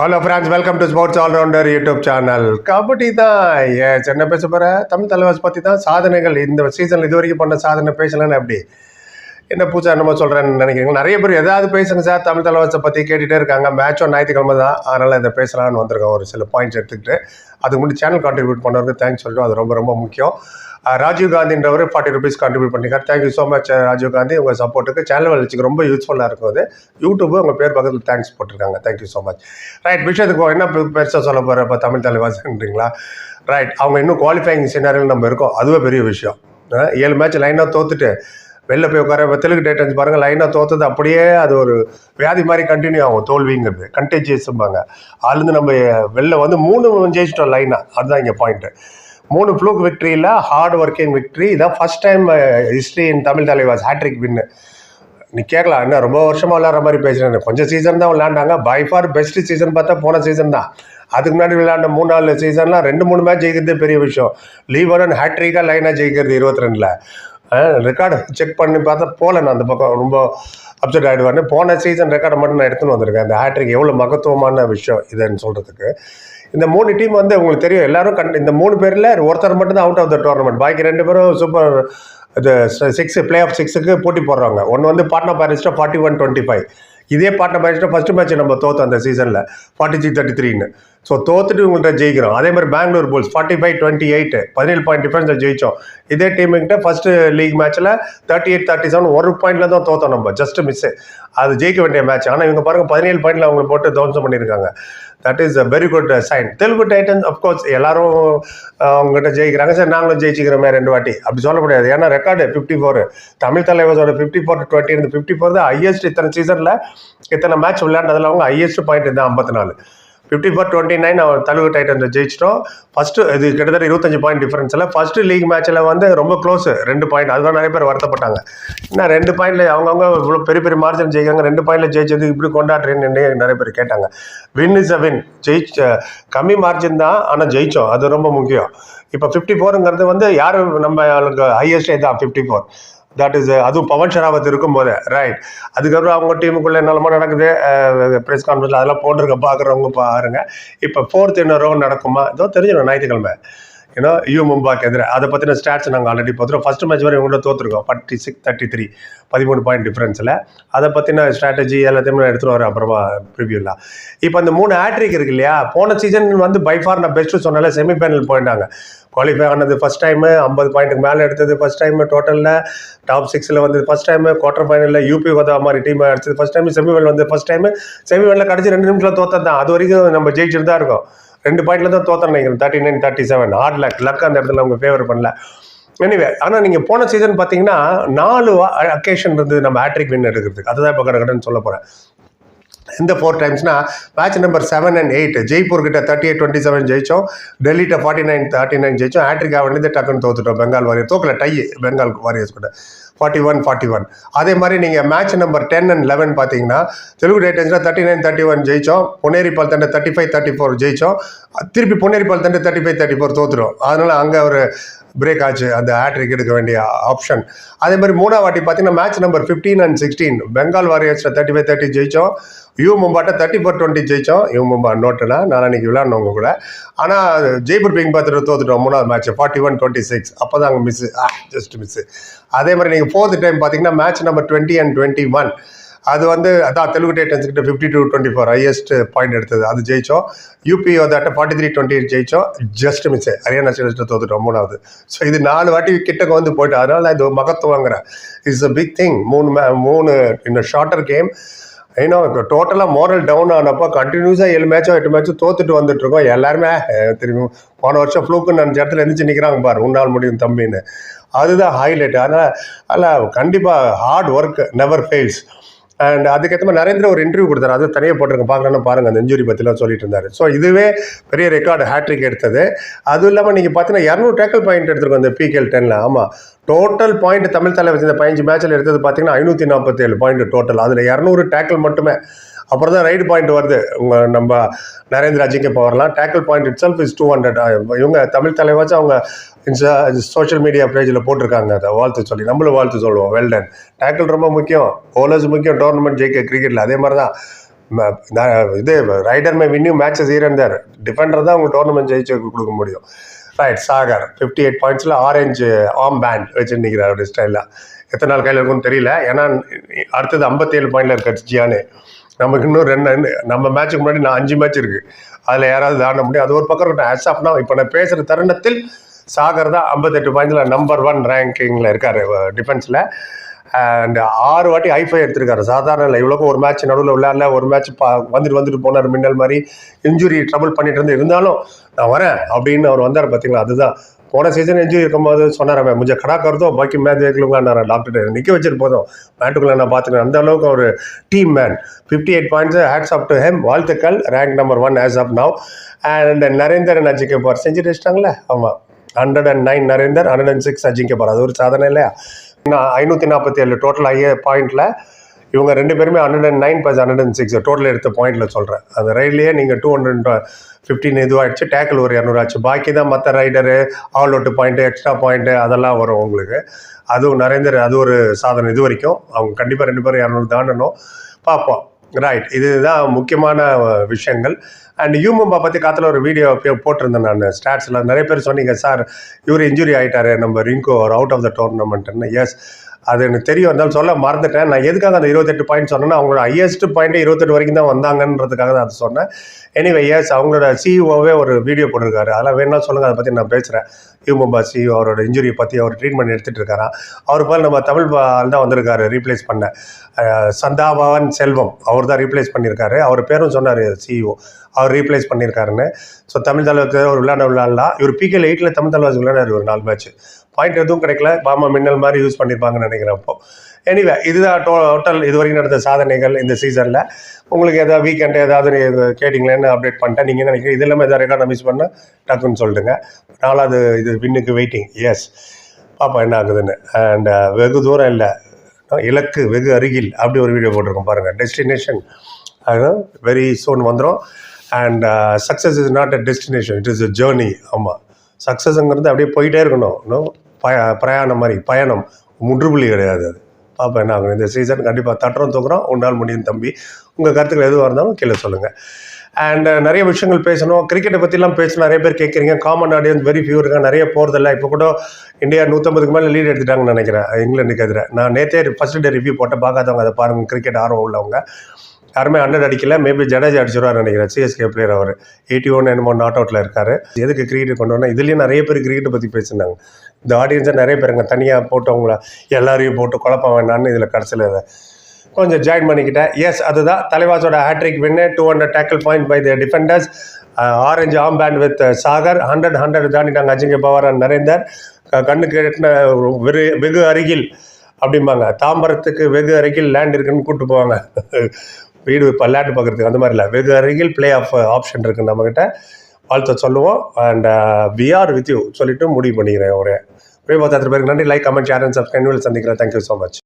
Hello friends welcome to sports allrounder YouTube channel kabaddi தான். ஏன் சென்னை பேச போகிற தமிழ் தலைவாஸ் பற்றி தான் சாதனைகள். இந்த சீசனில் இது வரைக்கும் பண்ண சாதனை பேசலன்னு அப்படி என்ன பூஜா என்னமோ சொல்கிறேன்னு நினைக்கிறீங்க? நிறைய பேர் எதாவது பேசுங்க சார். தமிழ் தலைவாசை பற்றி கேட்டுகிட்டே இருக்காங்க. மேட்சும் ஞாயிற்றுக்கிழமை தான். அதனால் இதை பேசலாம்னு வந்திருக்கோம். ஒரு சில பாயிண்ட்ஸ் எடுத்துக்கிட்டு. அதுக்கு முன்னாடி சேனல் கான்ட்ரிபியூட் பண்ணவருக்கு தேங்க்ஸ் சொல்லிட்டு அது ரொம்ப ரொம்ப முக்கியம். ராஜீவ் காந்தின்றவர் forty rupees contribute பண்ணிக்கார் thank you so much Rajiv Gandhi. உங்கள் சப்போர்ட்டுக்கு சேனல் வளர்ச்சிக்கு ரொம்ப யூஸ்ஃபுல்லாக இருக்கும் அது. யூடியூப் உங்கள் பேர் பக்கத்தில் தேங்க்ஸ் போட்டிருக்காங்க. தேங்க்யூ ஸோ மச் ரைட் விஷயத்துக்கு என்ன பெருசாக சொல்ல போகிற இப்போ தமிழ் தலைவாசன்றீங்களா ரைட் அவங்க இன்னும் குவாலிஃபைங் சினாரியில் நம்ம இருக்கோம். அதுவே பெரிய விஷயம். ஏழு மேட்ச் லைனாக தோத்துட்டு வெளில போய் உட்கார இப்போ தெலுங்கு டேட்டன்ஸ் பாருங்கள் லைனாக தோத்தது அப்படியே அது ஒரு வியாதி மாதிரி கண்டினியூ ஆகும் தோல்விங்கிறது. கண்டேஜியஸ்ம்பாங்க அதுலேருந்து நம்ம வெளில வந்து மூணு ஜெயிச்சிட்டோம் லைனாக அதுதான் இங்கே பாயிண்ட்டு மூணு ஃப்ளூக் விக்ட்ரியில் ஹார்ட் ஒர்க்கிங் விக்ட்ரி இதான் first time history in Tamil Thalaivas hat trick win நீ கேட்கலாம் என்ன ரொம்ப வருஷமாக விளாட்ற மாதிரி பேசுகிறேன் கொஞ்சம் சீசன் தான் விளாண்டாங்க பை ஃபார் பெஸ்ட் சீசன் பார்த்தா போன சீசன் தான். அதுக்கு முன்னாடி விளையாண்ட மூணு நாலு சீசன்லாம் ரெண்டு மூணு மேட்ச் ஜெயிக்கிறதே பெரிய விஷயம். லீவரன் ஹேட்ரிக்காக லைனாக ஜெயிக்கிறது இருபத்தி ரெண்டில். ரெக்கார்டு செக் பண்ணி பார்த்தா போகல நான் அந்த பக்கம். ரொம்ப அப்செட் ஆகிடுவார்னு போன சீசன் ரெக்கார்டை மட்டும் நான் எடுத்துன்னு வந்திருக்கேன். அந்த ஹேட்ரிக் எவ்வளோ மகத்துவமான விஷயம் இதுன்னு சொல்கிறதுக்கு இந்த மூணு டீம் வந்து உங்களுக்கு தெரியும். எல்லாரும் கண் இந்த மூணு பேரில் ஒருத்தர் மட்டும் தான் அவுட் ஆஃப் த டோர்னமெண்ட் பாக்கி ரெண்டு பேரும் சூப்பர் இது சிக்ஸ் பிளே ஆஃப் சிக்ஸுக்கு போட்டி போடுறாங்க. ஒன்று வந்து Patna Pirates forty one twenty five இதே பாட்டை மேட்ச்சிட்ட ஃபர்ஸ்ட் மேட்ச் நம்ம தோத்தோம் அந்த சீசனில் ஃபார்ட்டி த்ரீ தேர்ட்டி த்ரீன்னு ஸோ தோத்துட்டு உங்கள்கிட்ட ஜெயிக்கிறோம். அதே மாதிரி Bengaluru Bulls forty five twenty eight பதினேழு பாயிண்ட் டிஃபரன்ஸில் ஜெயிச்சோம். இதே டீமுக்கிட்ட ஃபர்ஸ்ட் லீக் மேட்ச்சில் தேர்ட்டி எயிட் தேர்ட்டி செவன் ஒரு பாயிண்டில் தான் தோத்தோம் நம்ம. ஜஸ்ட் மிஸ் அது ஜெயிக்க வேண்டிய மேட்ச் ஆனால் இவங்க பாருங்க பதினேழு பாயிண்டில் அவங்க போட்டு தவம்சம் பண்ணியிருக்காங்க. That is a very good sign Telugu Titans of course எல்லாரும் uh, அவங்ககிட்ட ஜெயிக்கிறாங்க. சார் நாங்களும் ஜெயிச்சுக்கிறோமே ரெண்டு வாட்டி. அப்படி சொல்ல முடியாது. ஏன்னா ரெக்கார்டு ஃபிஃப்டி ஃபோர் தமிழ் தலைவரோட ஃபிஃப்டி ஃபோர் டுவெண்ட்டி இருந்து ஃபிஃப்டி ஃபோர் தான் ஹையஸ்ட் இத்தனை சீசனில் இத்தனை மேட்ச் விளையாண்டதில் அவங்க ஹையஸ்ட் பாயிண்ட் தான் ஐம்பத்தி நாலு. Fifty four twenty nine Telugu டைட்டன்ஸை ஜெயிச்சிட்டோம். ஃபஸ்ட்டு இது கிட்டத்தட்ட இருபத்தஞ்சு பாயிண்ட் டிஃபரன்ஸில் ஃபஸ்ட்டு லீக் மேட்ச்சில் வந்து ரொம்ப க்ளோஸ் ரெண்டு பாயிண்ட் அதுதான் நிறைய பேர் வருத்தப்பட்டாங்க. ஏன்னா ரெண்டு பாயிண்ட்ல அவங்கவுங்க இவ்வளோ பெரிய பெரிய மார்ஜின் ஜெயிக்காங்க ரெண்டு பாயிண்ட்ல ஜெயிச்சது இப்படி கொண்டாடுறேன்னு நிறைய பேர் கேட்டாங்க. வின் இஸ் அ வின் ஜெயிச்ச கம்மி மார்ஜின் தான் ஆனால் ஜெயிச்சோம். அது ரொம்ப முக்கியம். இப்போ ஃபிஃப்டி ஃபோருங்கிறது வந்து யார் நம்ம ஹையஸ்டே தான் ஃபிஃப்டி ஃபோர் தட் இஸ் அதுவும் பவன் ஷராவத் இருக்கும் போது. ரைட் அதுக்கப்புறம் அவங்க டீமுக்குள்ளே என்னெல்லாமோ நடக்குது. ப்ரெஸ் கான்ஃபரன்ஸ் அதெல்லாம் போட்டிருக்க பார்க்குறவங்க பாருங்க. இப்போ ஃபோர்த் என்ன ரவுண்ட் நடக்குமா? இதோ தெரிஞ்சிடும் ஞாயிற்றுக்கிழமை. ஏன்னா யூ மும்பாக்கு எதிராக அதை பற்றின ஸ்டாட்ஸ் நாங்கள் ஆல்ரெடி பார்த்துருவோம் ஃபர்ஸ்ட் மேட்ச் வரை இவங்கள்ட்ட தோற்றுருக்கோம் ஃபார்ட்டி சிக்ஸ் தேர்ட்டி த்ரீ பதிமூணு பாயிண்ட் டிஃப்ரென்ஸில் அதை பற்றின ஸ்ட்ராட்டஜி எல்லாத்தையுமே நான் எடுத்துகிட்டு வரேன் அப்புறமா ப்ரிவியூலாம் இப்போ இந்த மூணு ஹேட்ரிக் இருக்கு இல்லையா? போன சீசன் வந்து பை ஃபார் நான் பெஸ்ட்டு சொன்னால செமிஃபைனல் போயிட்டாங்க. குவாலிஃபை ஆனது ஃபஸ்ட் டைமு ஐம்பது பாயிண்ட்டுக்கு மேலே எடுத்தது ஃபஸ்ட் டைம் டோட்டலில் டாப் சிக்ஸில் வந்து ஃபஸ்ட் டைம் குவார்டர் ஃபைனலில் யூபி வந்த மாதிரி டீம் அடிச்சது ஃபஸ்ட் டைம் செமிஃபைனல் வந்து ஃபஸ்ட் டைம் செமிஃபைனலில் கடைசி ரெண்டு நிமிஷத்தில் தோற்றது தான் அது வரைக்கும் நம்ம ஜெயிச்சுட்டு தான் இருக்கோம். ரெண்டு பாயிண்ட்ல தான் தோத்தேன் நினைக்கிறேன் thirty nine thirty seven hard luck luck அந்த இடத்துல அவங்க ஃபேவர் பண்ணல. எனிவே ஆனால் நீங்கள் போன சீசன் பார்த்தீங்கன்னா நாலு அக்கேஷன் இருந்து நம்ம ஹேட்ரிக் வின் எடுக்கிறதுக்கு அதுதான் இப்போ கடற்கடன்னு சொல்ல போகிறேன் இந்த four டைம்ஸ்னா match number seven and eight Jaipur கிட்ட தேர்ட்டி எயிட் டுவெண்ட்டி செவன் ஜெயிச்சோம். டெல்லிட்ட ஃபார்ட்டி நைன் தேர்ட்டி நைன் ஜெயிச்சோம் ஹேட்ரிக் ஆவணி டக்குன்னு தோத்துட்டோம். பெங்கால் வாரியர் தோக்கல டை பெங்கால் வாரியர்ஸ் கூட ஃபார்ட்டி ஒன் ஃபார்ட்டி ஒன் அதே மாதிரி நீங்கள் match number ten and eleven பார்த்தீங்கன்னா தெலுங்கு டைட்டன்ஸில் தேர்ட்டி நைன் தேர்ட்டி ஒன் ஜெயித்தோம் பொன்னேரி பால் தண்டை தேர்ட்டி ஃபைவ் தேர்ட்டி ஃபோர் ஜெயிச்சோம். திருப்பி பொன்னேரி பால் தண்டை தேர்ட்டி ஃபைவ் தேர்ட்டி ஃபோர் தோத்துரும். அதனால் அங்கே ஒரு பிரேக் ஆச்சு. அந்த ஹேட்ரிக் எடுக்க வேண்டிய ஆப்ஷன் அதே மாதிரி மூணாவது வாட்டி பார்த்தீங்கன்னா match number fifteen and sixteen Bengal வாரியர்ஸில் thirty five thirty ஜெயிச்சோம். யூ மும்பாட்ட தேர்ட்டி ஃபோர் டுவெண்ட்டி ஜெயித்தோம் யூ மும்பா நோட்டுனா நான் அன்றைக்கி விளையாடனவங்க கூட. ஆனால் ஜெய்ப்பூர் பிங் பார்த்துட்டு தோத்துட்டோம் மூணாவது match forty one twenty six அப்போ தான் அங்கே மிஸ்ஸு ஜஸ்ட் மிஸ்ஸு அதே மாதிரி நீங்கள் ஃபோர்த் டைம் பார்த்தீங்கன்னா match number twenty and twenty one அது வந்து அதான் தெலுங்கு டைட்டன்ஸ் கிட்ட fifty two twenty four highest point எடுத்தது. அது ஜெயிச்சோம். யூபி அதாட்ட ஃபார்ட்டி த்ரீ டுவெண்ட்டி எயிட் ஜெயிச்சோம் ஜஸ்ட் மிஸ் ஹரியானா ஸ்டேட் தோத்துட்டோம் மூணாவது. ஸோ இது நாலு வாட்டி கிட்டக்கு வந்து போயிட்டு அதனால இது மகத்துவங்கிறேன் இட்ஸ் அ பிக் திங் மூணு மே மூணு இந்த ஷார்ட்டர் கேம் ஏன்னா டோட்டலாக மோரல் டவுன் ஆனப்போ கண்டினியூஸாக ஏழு மேட்சோ எட்டு மேட்சோ தோத்துட்டு வந்துட்டு இருக்கோம். எல்லாருமே தெரியும் திரும்பி போன வருஷம் ஃப்ளூக்குன்னு நினச்ச இடத்துல எந்திரிச்சு நிற்கிறாங்க பாரு உன்னால் முடியும் தம்பின்னு. அதுதான் ஹைலைட் அதனால் அதில் கண்டிப்பாக hard work never fails and அதுக்கேற்ற மாதிரி நரேந்திர ஒரு இன்டர்வியூ கொடுத்தாரு. அது தனியாக போட்டிருக்க. பார்க்கணும்னு பாருங்க. அந்த இன்ஜுரி பற்றிலாம் சொல்லிட்டு இருந்தாரு. ஸோ இதுவே பெரிய ரெக்கார்டு ஹேட்ரிக் எடுத்தது. அதுவும் இல்லாமல் நீங்கள் பார்த்தீங்கன்னா இரநூறு டேக்கல் பாயிண்ட் எடுத்திருக்கோம் இந்த பிகேல் டென்னில் ஆமாம் டோட்டல் பாயிண்ட் தமிழ் தலைவர் இந்த பதினஞ்சு மேட்ச்சில் எடுத்தது பார்த்தீங்கன்னா ஐநூற்றி நாற்பத்தேழு பாயிண்ட் டோட்டல் அதில் இரநூறு டேக்கிள் மட்டுமே. அப்புறம் தான் ரைடு பாயிண்ட் வருது. உங்கள் நம்ம நரேந்திர அஜிங்க இப்போ வரலாம். Tackle point itself is two hundred இவங்க தமிழ் தலைவாச்சும் அவங்க இன்ஸ்டா சோஷியல் மீடியா பேஜில் போட்டிருக்காங்க. அதை வாழ்த்து சொல்லி நம்மளும் வாழ்த்து சொல்லுவோம். வெல்டன் டேக்கிள் ரொம்ப முக்கியம். போலர்ஸ் முக்கியம். டோர்னமெண்ட் ஜெயிக்க கிரிக்கெட்டில் அதே மாதிரி தான் இது ரைடர் மே வின்யூ மேட்சஸ் இருந்தார் டிஃபெண்டர் தான் அவங்க டோர்னமெண்ட் ஜெயிச்சு கொடுக்க முடியும். ரைட் சாகர் ஃபிஃப்டி எயிட் பாயிண்ட்ஸில் ஆரஞ்சு ஆம் பேண்ட் வச்சு நிற்கிறார் அப்படி ஸ்டைலில் எத்தனை நாள் கையில் இருக்கும்னு தெரியல. ஏன்னா அடுத்தது ஐம்பத்தேழு பாயிண்டில் இருக்க ஜியானு. நமக்கு இன்னும் ரெண்டு நம்ம மேட்ச்சுக்கு முன்னாடி நான் அஞ்சு மேட்ச் இருக்குது அதில் யாராவது தாண்ட முடியும். அது ஒரு பக்கம் இருக்கட்டும் ஆஸ் ஆஃப்னா இப்போ நான் பேசுகிற தருணத்தில் சாகர் தான் ஐம்பத்தெட்டு பாயிண்ட்ஸில் நம்பர் ஒன் ரேங்கிங்கில் இருக்கார் டிஃபென்ஸில் அண்ட் ஆறு வாட்டி ஐஃபை எடுத்திருக்காரு. சாதாரண இல்லை இவ்வளோக்கும் ஒரு மேட்ச் நடுவில் விளையாடல ஒரு மேட்ச் பா வந்துட்டு வந்துட்டு போனார் மின்னல் மாதிரி. இன்ஜுரி ட்ரபிள் பண்ணிட்டு இருந்து இருந்தாலும் நான் வரேன் அப்படின்னு அவர் வந்தார் பார்த்தீங்களா அதுதான். போன சீசன் இன்ஜுரி இருக்கும்போது சொன்னார் முஞ்ச கடா கருதோ பாக்கி மேட்ச் தேக்கலுங்கன்னாரு டாக்டர். நிற்க வச்சுட்டு போதும். மேட்டுக்குள்ளே நான் பார்த்துக்கிறேன் அந்த அளவுக்கு ஒரு team man fifty eight points hats off to him வாழ்த்துக்கள். Rank number one as of now and Narendran Ajinkya போர் செஞ்சுட்டு வச்சிட்டாங்களே? ஆமாம் hundred and nine Narender hundred and six Ajinkya போகிறார் அது ஒரு சாதனை இல்லையா? நான் ஐநூற்றி நாற்பத்தி ஏழு டோட்டல் ஐய பாயிண்டில் இவங்க ரெண்டு பேருமே hundred and nine plus hundred and six total எடுத்த பாயிண்டில் சொல்கிறேன் அந்த ரயில்லையே நீங்கள் டூ ஹண்ட்ரட் ஃபிஃப்டின் இதுவாகிடுச்சு டேக்கிள் ஒரு இரநூறாச்சு. பாக்கி தான் மற்ற raider all out point extra point அதெல்லாம் வரும் உங்களுக்கு. அதுவும் நரேந்தர் அது ஒரு சாதனை. இது வரைக்கும் அவங்க கண்டிப்பாக ரெண்டு பேரும் இரநூறு தாண்டணும். பார்ப்போம். ரைட் இதுதான் முக்கியமான விஷயங்கள். அண்ட் யூமம்பா பற்றி காத்தில் ஒரு வீடியோ போட்டிருந்தேன் நான் ஸ்டாட்ஸில் நிறைய பேர் சொன்னீங்க சார் இவர் இன்ஜுரி ஆகிட்டாரு நம்ம ரிங்கோ அவுட் ஆஃப் த டோர்னமெண்ட்னு எஸ் அது எனக்கு தெரியும் இருந்தாலும் சொல்ல மறந்துட்டேன். நான் எதுக்காக அந்த இருபத்தெட்டு பாயிண்ட் சொன்னேன்னா அவங்களோட ஹையஸ்ட் பாயிண்ட்டு இருபத்தெட்டு வரைக்கும் தான் வந்தாங்கன்றதுக்காக தான் அதை சொன்னேன். எனிவே எஸ் அவங்களோட சிஇஓவே ஒரு வீடியோ போட்டிருக்காரு. அதெல்லாம் வேணா சொல்லுங்கள் அதை பற்றி நான் பேசுகிறேன் யூமும்பா சிஇஓ அவரோட இன்ஜுரியை பற்றி அவர் ட்ரீட்மெண்ட் எடுத்துகிட்டு இருக்காராம் அவர் போல் நம்ம தமிழ் ஆள் தான் வந்திருக்காரு ரீப்ளேஸ் பண்ண. சந்தாபவன் செல்வம் அவர் தான் ரீப்ளேஸ் பண்ணியிருக்காரு. அவர் பேரும் சொன்னார் சிஇஓ அவர் ரீப்ளேஸ் பண்ணியிருக்காருன்னு. ஸோ தமிழ் தலைவருக்கு ஒரு விளையாட விளையாடலாம் இவர் பிகேல எயிட்டில் தமிழ் தலைவர் விளையாடாரு ஒரு நாலு மேட்ச் பாயிண்ட் எதுவும் கிடைக்கல. பாமா மின்னல் மாதிரி யூஸ் பண்ணியிருப்பாங்கன்னு நினைக்கிறேன் அப்போ எனிவே இதுதான் டோ டோட்டல் இது வரைக்கும் நடந்த சாதனைகள் இந்த சீசனில் உங்களுக்கு ஏதாவது வீக்கெண்டு ஏதாவது கேட்டிங்களேன்னு அப்டேட் பண்ணிட்டேன் நீங்கள் நினைக்கிறீங்க இது இல்லாமல் எதாவது ரெக்கார்டை மிஸ் பண்ணால் டக்குன்னு சொல்லிட்டுங்க நாலாவது இது வின்னுக்கு வெயிட்டிங் எஸ் பாப்பா என்ன ஆகுதுன்னு. அண்ட் uh, வெகு தூரம் இல்லை. இலக்கு வெகு அருகில் அப்படி ஒரு வீடியோ போட்டிருக்கோம் பாருங்கள் டெஸ்டினேஷன் வெரி சோன் வந்துடும் and success is not a destination it is a journey ஆமாம் சக்ஸஸ்ங்கிறது அப்படியே போயிட்டே இருக்கணும். இன்னும் பய பிரயாணம் மாதிரி பயணம். முற்றுப்புள்ளி கிடையாது அது. பார்ப்போம் என்ன ஆகும்? இந்த சீசன் கண்டிப்பாக தட்டுறோம் தூக்குறோம். உன்னால் முடியும் தம்பி. உங்கள் கருத்துக்கள் எதுவாக இருந்தாலும் கீழே சொல்லுங்கள் அண்ட் நிறைய விஷயங்கள் பேசணும். கிரிக்கெட்டை பற்றிலாம் பேசணும் நிறைய பேர் கேட்குறீங்க. காமன் ஆடியன்ஸ் வெரி ஃபியூ இருக்காங்க. நிறைய போகிறதில்ல இப்போ கூட இந்தியா நூற்றம்பதுக்கு மேலே லீட் எடுத்துட்டாங்கன்னு நினைக்கிறேன். இங்கிலாந்துக்கு எதிராக நான் நேற்றே ஃபர்ஸ்ட் டே ரிவ்யூ போட்ட பார்க்காதவங்க அதை பாருங்கள் கிரிக்கெட் ஆர்வம் உள்ளவங்க. யாருமே ஹண்ட்ரட் அடிக்கல. மேபி ஜடேஜா அடிச்சிருவார் நினைக்கிறேன். சிஎஸ்கே பிளேயர் அவர். எயிட்டி ஒன் என்னமோ நாட் அவுட்டில் இருக்காரு. எதுக்கு கிரிக்கெட் கொண்டு வரணும்? இதுலேயும் நிறைய பேர் கிரிக்கெட்டை பற்றி பேசினாங்க இந்த ஆடியன்ஸை நிறைய பேருங்க தனியாக போட்டு அவங்கள எல்லாரையும் போட்டு குழப்பம் வேணான்னு இதில் கடைசியில் கொஞ்சம் ஜாயின் பண்ணிக்கிட்டேன். எஸ் அதுதான் தலைவாசோட hattrick win two hundred tackle point by the defenders orange arm band with Sagar hundred hundred தாண்டிட்டாங்க Ajinkya Pawar and Narender. கண்ணுக்கு எட்டின வெறு வெகு அருகில் அப்படிம்பாங்க. தாம்பரத்துக்கு வெகு அருகில் லேண்ட் இருக்குன்னு கூப்பிட்டு போவாங்க. வீடு இப்போ லேண்ட் பார்க்குறதுக்கு அந்த மாதிரி இல்லை. வெகு அருகில் ப்ளே ஆஃப் ஆப்ஷன் இருக்குது நம்மக்கிட்ட வாழ்த்த சொல்லுவோம். And we are with you சொல்லிவிட்டு முடிவு பண்ணிக்கிறேன் ஒரே. பிரேமோ பார்த்து பேருக்கு நன்றி like comment share and subscribe சந்திக்கிறேன் தேங்க்யூ ஸோ மச்